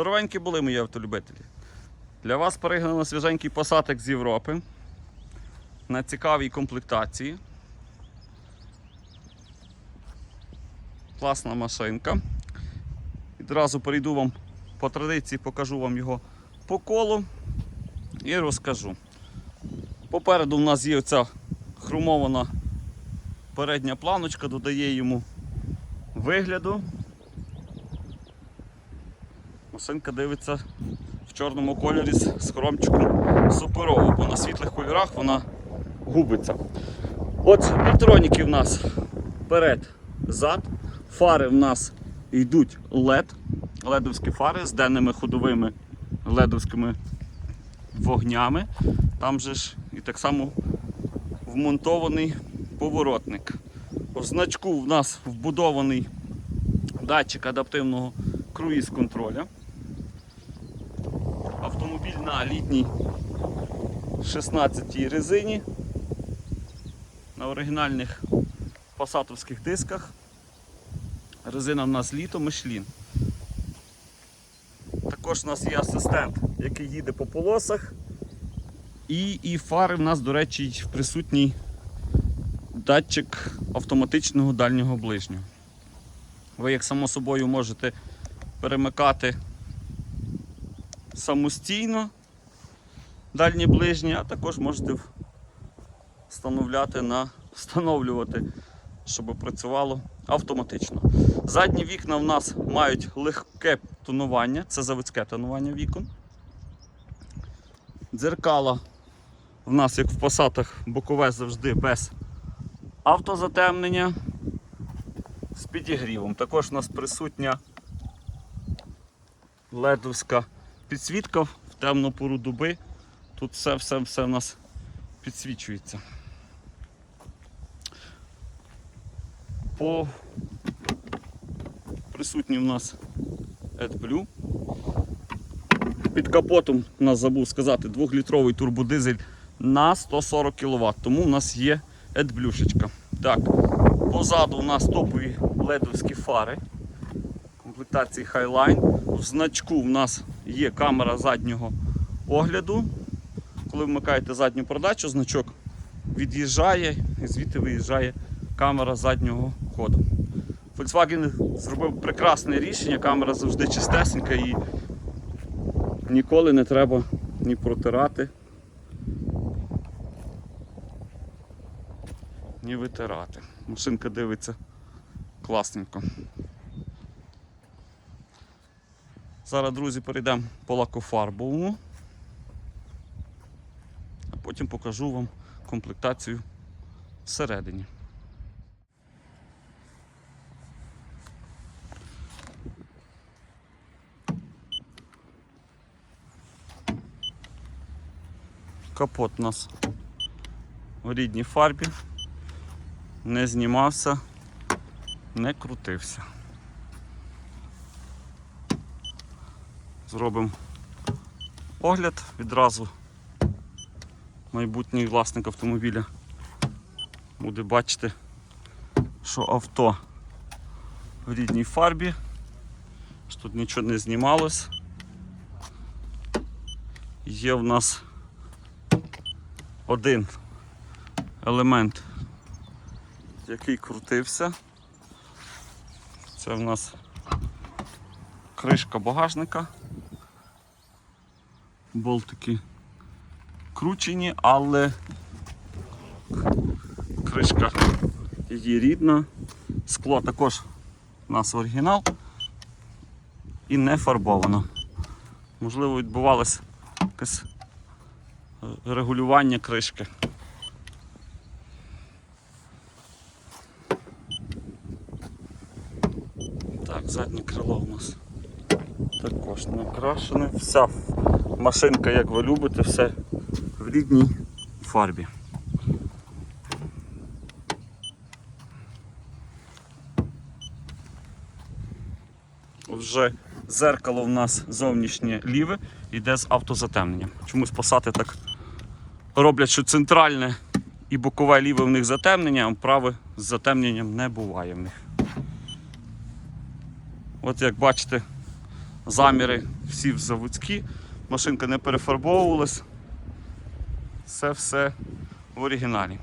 Здоровенькі були мої автолюбителі. Для вас перегнано свіженький посадок з Європи на цікавій комплектації. Класна машинка. Відразу перейду вам по традиції, покажу вам його по колу і розкажу. Попереду в нас є оця хромована передня планочка, додає йому вигляду. Машинка дивиться в чорному кольорі з хромчиком суперово, бо на світлих кольорах вона губиться. От електроніки в нас перед, зад. Фари в нас йдуть LED, ледовські фари з денними ходовими ледовськими вогнями. Там же ж і так само вмонтований поворотник. У значку в нас вбудований датчик адаптивного круїз-контроля. Автомобіль на літній 16 резині. На оригінальних пасатовських дисках. Резина в нас літо Michelin. Також у нас є асистент, який їде по полосах. І, і фари в нас, до речі, присутній датчик автоматичного дальнього ближнього. Ви, як само собою, можете перемикати самостійно дальні ближні, а також можете встановляти на, встановлювати, щоб працювало автоматично. Задні вікна в нас мають легке тонування, це заводське тонування вікон. Дзеркала в нас, як в посадах, бокове завжди без автозатемнення з підігрівом. Також у нас присутня ледовська підсвітка в темну пору доби. Тут все, все, все в нас підсвічується. По присутній в нас AdBlue. Під капотом у нас забув сказати 2-літровий турбодизель на 140 кВт, тому у нас є AdBlue-шечка. Так, позаду у нас топові ледовські фари комплектації Highline. В значку в нас є камера заднього огляду. Коли вмикаєте задню передачу, значок від'їжджає і звідти виїжджає камера заднього ходу. Volkswagen зробив прекрасне рішення, камера завжди чистесенька і ніколи не треба ні протирати, ні витирати. Машинка дивиться класненько. Зараз, друзі, перейдемо по лакофарбовому, а потім покажу вам комплектацію всередині. Капот у нас в рідній фарбі, не знімався, не крутився. Зробимо огляд відразу. Майбутній власник автомобіля буде бачити, що авто в рідній фарбі, що тут нічого не знімалось. Є в нас один елемент, який крутився. Це в нас кришка багажника. Болтики кручені, але кришка її рідна. Скло також у нас оригінал і не фарбовано. Можливо, відбувалось якесь е, регулювання кришки. Так, заднє крило у нас також накрашене. Вся машинка, як ви любите, все в рідній фарбі. Вже зеркало в нас зовнішнє ліве йде з автозатемненням. Чомусь пасати так роблять, що центральне і бокове ліве в них затемнення, а праве з затемненням не буває в них. От як бачите, заміри всі заводські, машинка не перефарбовувалась. Це все в оригіналі.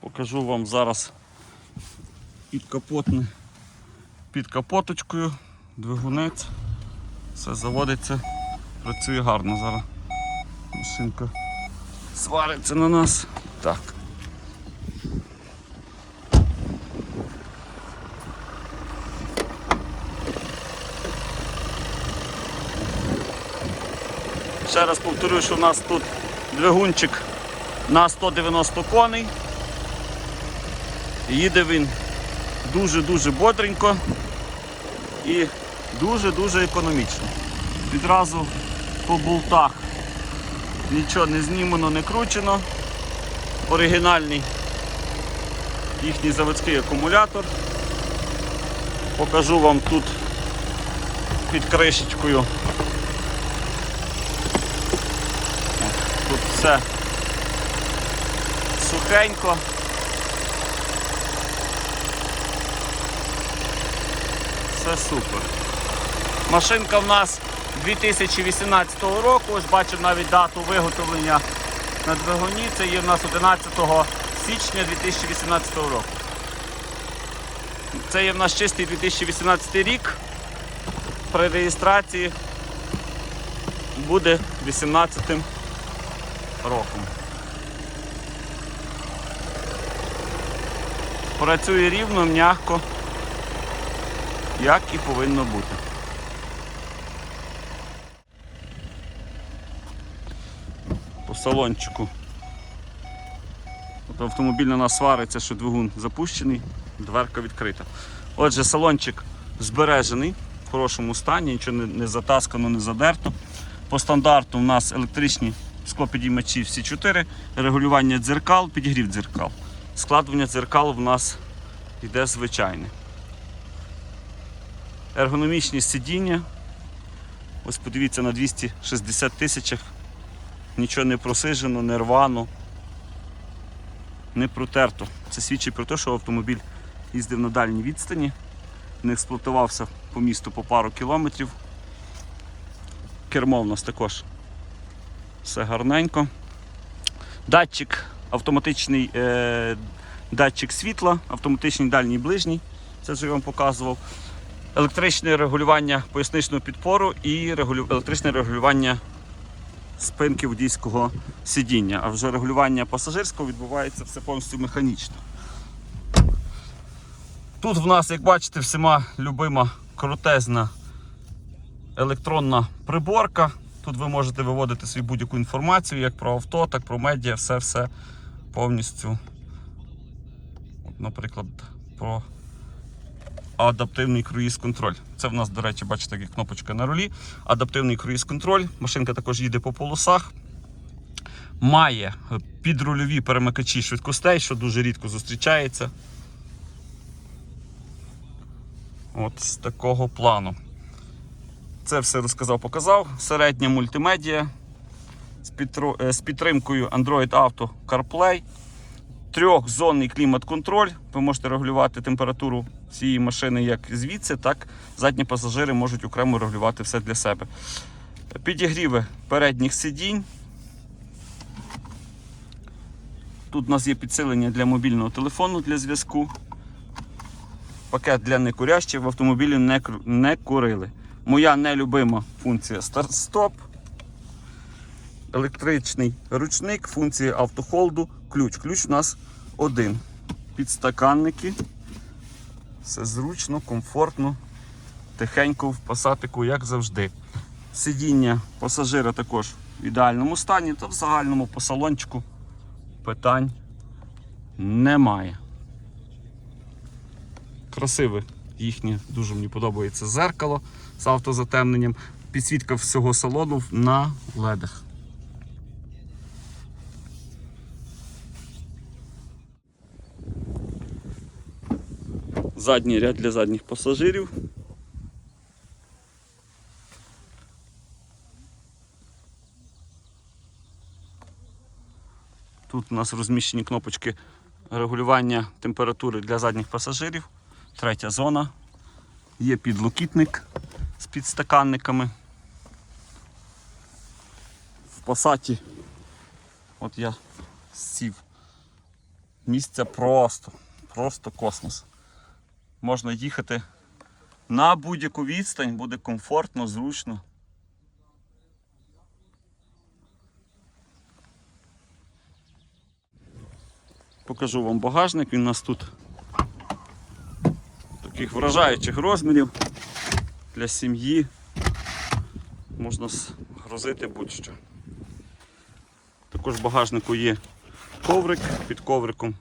Покажу вам зараз підкапотне під капоточкою, двигунець. Все заводиться, працює гарно зараз. Машинка свариться на нас. Так. Ще раз повторюю, що у нас тут двигунчик на 190 коней. Їде він дуже-дуже бодренько і дуже-дуже економічно. Відразу по болтах нічого не знімано, не кручено. Оригінальний їхній заводський акумулятор. Покажу вам тут під кришечкою. Тут все сухенько. Все супер. Машинка в нас 2018 року, ось бачу навіть дату виготовлення на двигуні. Це є в нас 11 січня 2018 року. Це є в нас чистий 2018 рік. При реєстрації буде 18 роком. Працює рівно, м'яко, як і повинно бути. По салончику. От автомобіль на нас свариться, що двигун запущений, дверка відкрита. Отже, салончик збережений в хорошому стані, нічого не, затаскано, не задерто. По стандарту у нас електричні склопідіймачі всі чотири, регулювання дзеркал, підігрів дзеркал. Складування дзеркал в нас йде звичайне. Ергономічні сидіння. Ось подивіться на 260 тисячах. Нічого не просижено, не рвано, не протерто. Це свідчить про те, що автомобіль їздив на дальній відстані, не експлуатувався по місту по пару кілометрів. Кермо в нас також все гарненько. Датчик, автоматичний е, датчик світла, автоматичний дальній ближній, це вже я вам показував. Електричне регулювання поясничного підпору і регулю... електричне регулювання спинки водійського сидіння. А вже регулювання пасажирського відбувається все повністю механічно. Тут в нас, як бачите, всіма любима крутезна електронна приборка. Тут ви можете виводити свою будь-яку інформацію, як про авто, так про медіа, все-все повністю. От, наприклад, про адаптивний круїз-контроль. Це в нас, до речі, бачите, як кнопочка на рулі. Адаптивний круїз-контроль. Машинка також їде по полосах. Має підрульові перемикачі швидкостей, що дуже рідко зустрічається. От з такого плану. Це все розказав, показав. Середня мультимедіа з, е, підтримкою Android Auto CarPlay. Трьохзонний клімат-контроль. Ви можете регулювати температуру цієї машини як звідси, так задні пасажири можуть окремо регулювати все для себе. Підігріви передніх сидінь. Тут у нас є підсилення для мобільного телефону для зв'язку. Пакет для некурящих в автомобілі не курили. Моя нелюбима функція старт-стоп. Електричний ручник, функція автохолду, ключ. Ключ у нас один. Підстаканники. Все зручно, комфортно, тихенько в пасатику, як завжди. Сидіння пасажира також в ідеальному стані, та в загальному по салончику питань немає. Красиве їхнє, дуже мені подобається зеркало з автозатемненням. Підсвітка всього салону на ледах. Задній ряд для задніх пасажирів. Тут у нас розміщені кнопочки регулювання температури для задніх пасажирів. Третя зона. Є підлокітник з підстаканниками. В посаді, от я сів. Місце просто, просто космос. Можна їхати на будь-яку відстань, буде комфортно, зручно. Покажу вам багажник, він у нас тут таких вражаючих розмірів для сім'ї. Можна грозити будь-що. Також в багажнику є коврик, під ковриком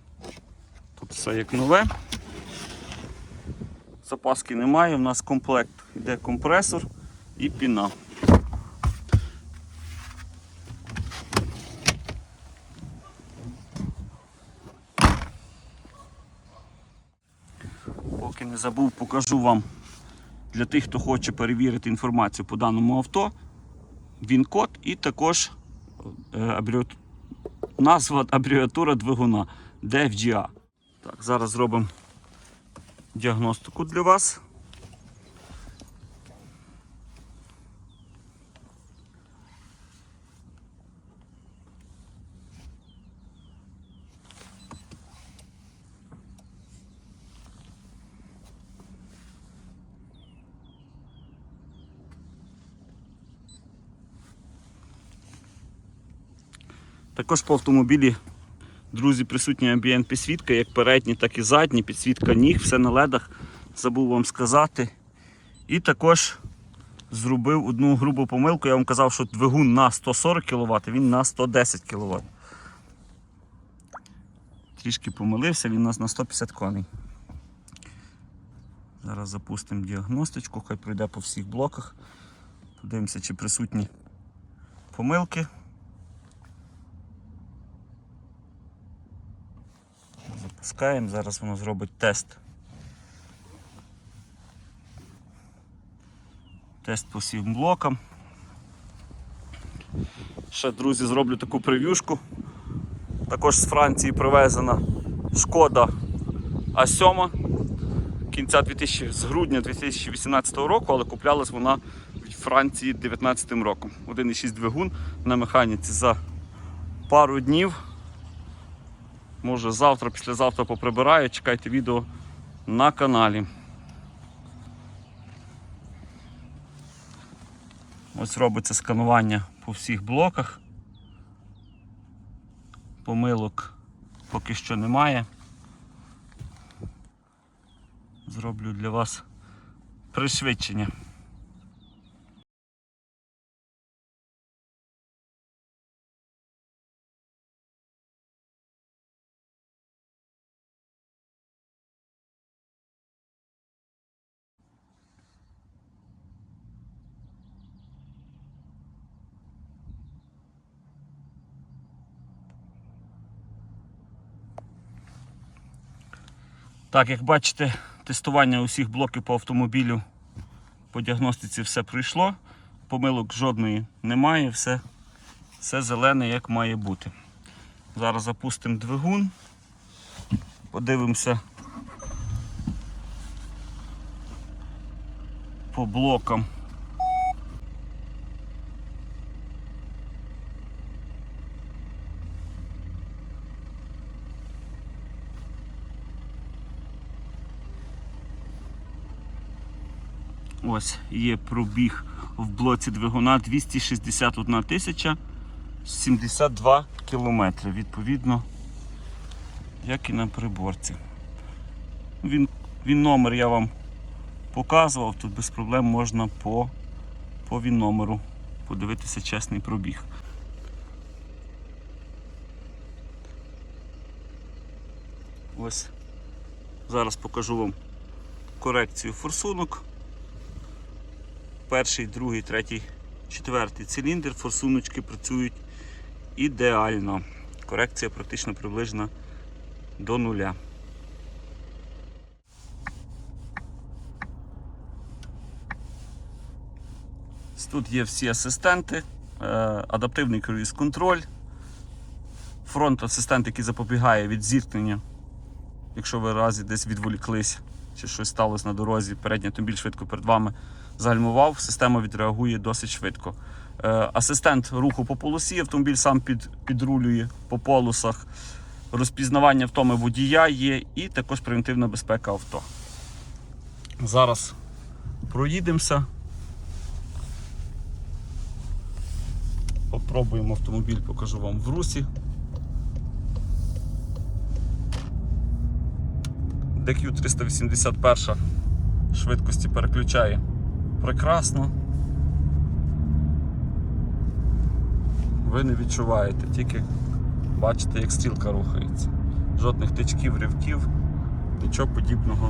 тут все як нове. Запаски немає, у нас комплект йде компресор і піна. Поки не забув, покажу вам для тих, хто хоче перевірити інформацію по даному авто, він-код і також е, назва абревіатура двигуна DFGA. Так, зараз зробимо діагностику для вас. Також по автомобілі, друзі, присутня амбієнт підсвітка, як передні, так і задні, підсвітка ніг, все на ледах, забув вам сказати. І також зробив одну грубу помилку. Я вам казав, що двигун на 140 кВт, він на 110 кВт. Трішки помилився, він у нас на 150 коней. Зараз запустимо діагностичку, хай пройде по всіх блоках. Подивимося, чи присутні помилки. Запускаємо, зараз воно зробить тест. Тест по всім блокам. Ще, друзі, зроблю таку прев'юшку. Також з Франції привезена шкода А7 кінця 2000, з грудня 2018 року, але куплялась вона в Франції 2019 роком. 1,6 двигун на механіці за пару днів. Може завтра, післязавтра поприбираю, чекайте відео на каналі. Ось робиться сканування по всіх блоках. Помилок поки що немає. Зроблю для вас пришвидшення. Так, як бачите, тестування усіх блоків по автомобілю по діагностиці все пройшло. Помилок жодної немає, все, все зелене, як має бути. Зараз запустимо двигун, подивимося по блокам. Ось є пробіг в блоці двигуна 261 тисяча 72 кілометри. Відповідно, як і на приборці. Він, він номер я вам показував, тут без проблем можна по, по він номеру подивитися чесний пробіг. Ось зараз покажу вам корекцію форсунок перший, другий, третій, четвертий циліндр, форсуночки працюють ідеально. Корекція практично приближена до нуля. Тут є всі асистенти, е, адаптивний круїз контроль, фронт асистент, який запобігає від зіткнення якщо ви разі десь відволіклись чи щось сталося на дорозі, передній автомобіль швидко перед вами загальмував, система відреагує досить швидко. Е, Асистент руху по полосі, автомобіль сам під, підрулює по полосах. Розпізнавання втоми водія є і також превентивна безпека авто. Зараз проїдемося. Попробуємо автомобіль, покажу вам в русі. DQ 381 швидкості переключає прекрасно. Ви не відчуваєте, тільки бачите, як стрілка рухається. Жодних тичків, ривків, нічого подібного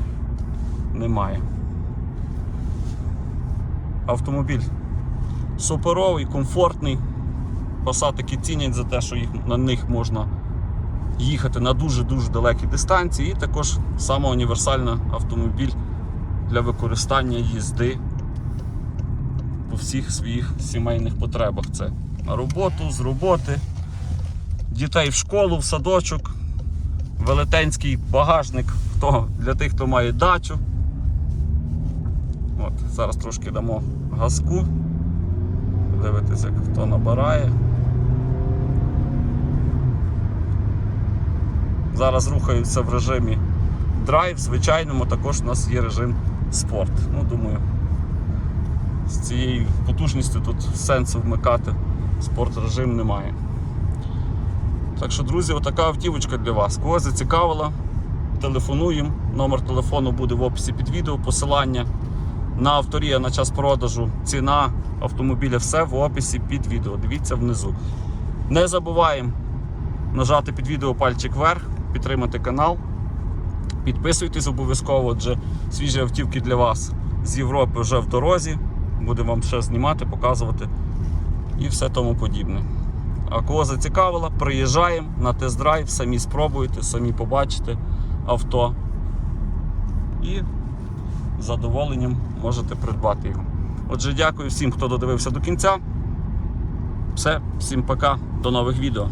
немає. Автомобіль суперовий, комфортний. Пасатики цінять за те, що їх, на них можна їхати на дуже-дуже далекі дистанції. І також саме універсальний автомобіль для використання їзди по всіх своїх сімейних потребах. Це на роботу, з роботи, дітей в школу, в садочок, велетенський багажник хто, для тих, хто має дачу. От, зараз трошки дамо газку. Дивитись, як хто набирає. Зараз рухаються в режимі драйв, звичайному також у нас є режим спорт. Ну, думаю, з цією потужністю тут сенсу вмикати спорт режим немає. Так що, друзі, отака автівочка для вас. Кого зацікавила, телефонуємо. Номер телефону буде в описі під відео, посилання на авторія на час продажу, ціна автомобіля, все в описі під відео. Дивіться внизу. Не забуваємо нажати під відео пальчик вверх, підтримати канал. Підписуйтесь обов'язково, адже свіжі автівки для вас з Європи вже в дорозі. Будемо вам ще знімати, показувати і все тому подібне. А кого зацікавило, приїжджаємо на тест-драйв, самі спробуйте, самі побачите авто. І з задоволенням можете придбати його. Отже, дякую всім, хто додивився до кінця. Все, всім пока, до нових відео.